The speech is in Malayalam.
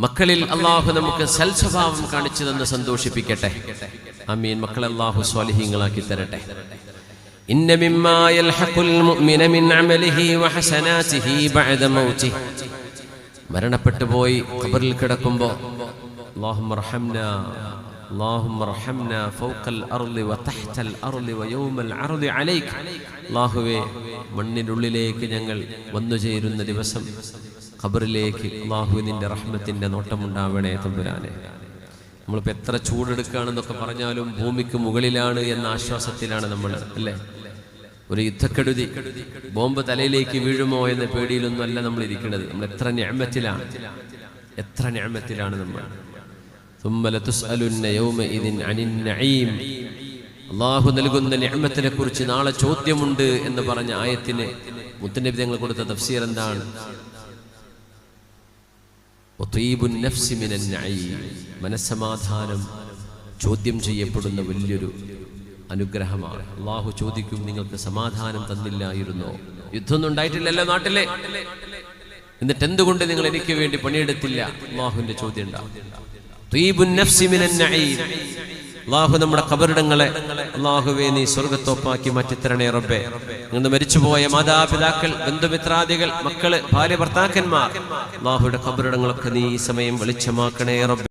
മക്കളിൽ അള്ളാഹു നമുക്ക് സൽസ്വഭാവം കാണിച്ചു തന്ന് സന്തോഷിപ്പിക്കട്ടെ അമീൻ മക്കളെ അള്ളാഹു സ്വാലിഹീങ്ങളാക്കി തരട്ടെ ഇന്ന മിമ്മാ യൽഹഖുൽ മുഅ്മിന മിൻ അമലിഹി വഹസനാതിഹി ബഅദ മൗതിഹി മരണപ്പെട്ടു പോയി ഖബറിൽ കിടക്കുമ്പോൾ اللهم ارحمنا اللهم ارحمنا فوق الارض وتحت الارض ويوم العرض عليك അല്ലാഹുവേ മണ്ണിനുള്ളിലേക്ക് ഞങ്ങൾ വന്നു ചേരുന്ന ദിവസം ഖബറിലേക്ക് അള്ളാഹുവിന്റെ റഹ്മത്തിന്റെ നോട്ടമുണ്ടാവണേ തമ്പുരാനെ. നമ്മളിപ്പോൾ എത്ര ചൂടെടുക്കുകയാണെന്നൊക്കെ പറഞ്ഞാലും ഭൂമിക്ക് മുകളിലാണ് എന്ന ആശ്വാസത്തിലാണ് നമ്മൾ അല്ലേ? ഒരു യുദ്ധക്കെടുതി ബോംബ് തലയിലേക്ക് വീഴുമോ എന്ന പേടിയിലൊന്നുമല്ല നമ്മൾ ഇരിക്കുന്നത്. നമ്മൾ എത്ര ഞാമത്തിലാണ് എത്ര ഞാമത്തിലാണ് നമ്മൾ. അള്ളാഹു നൽകുന്ന ഞാമത്തിനെ കുറിച്ച് നാളെ ചോദ്യമുണ്ട് എന്ന് പറഞ്ഞ ആയത്തിന് മുത്തനബി തങ്ങൾ കൊടുത്ത തഫ്സീർ എന്താണ്? മനസ്സമാധാനം ചോദ്യം ചെയ്യപ്പെടുന്ന വലിയൊരു അനുഗ്രഹമാണ്. അള്ളാഹു ചോദിക്കും നിങ്ങൾക്ക് സമാധാനം തന്നില്ലായിരുന്നോ? യുദ്ധമൊന്നും ഉണ്ടായിട്ടില്ലല്ലോ നാട്ടിലെ. എന്നിട്ട് എന്തുകൊണ്ട് നിങ്ങൾ എനിക്ക് വേണ്ടി പണിയെടുത്തില്ല? അള്ളാഹുവിന്റെ ചോദ്യം അള്ളാഹു നമ്മുടെ കബറിടങ്ങളെ അള്ളാഹുവെ നീ സ്വർഗത്തോപ്പാക്കി മാറ്റിത്തരണേ റബ്ബെ. നിന്ന് മരിച്ചുപോയ മാതാപിതാക്കൾ ബന്ധുമിത്രാദികൾ മക്കൾ ഭാര്യ ഭർത്താക്കന്മാർ അള്ളാഹുയുടെ കബറിടങ്ങളൊക്കെ നീ ഈ സമയം വെളിച്ചമാക്കണേ റബ്ബേ.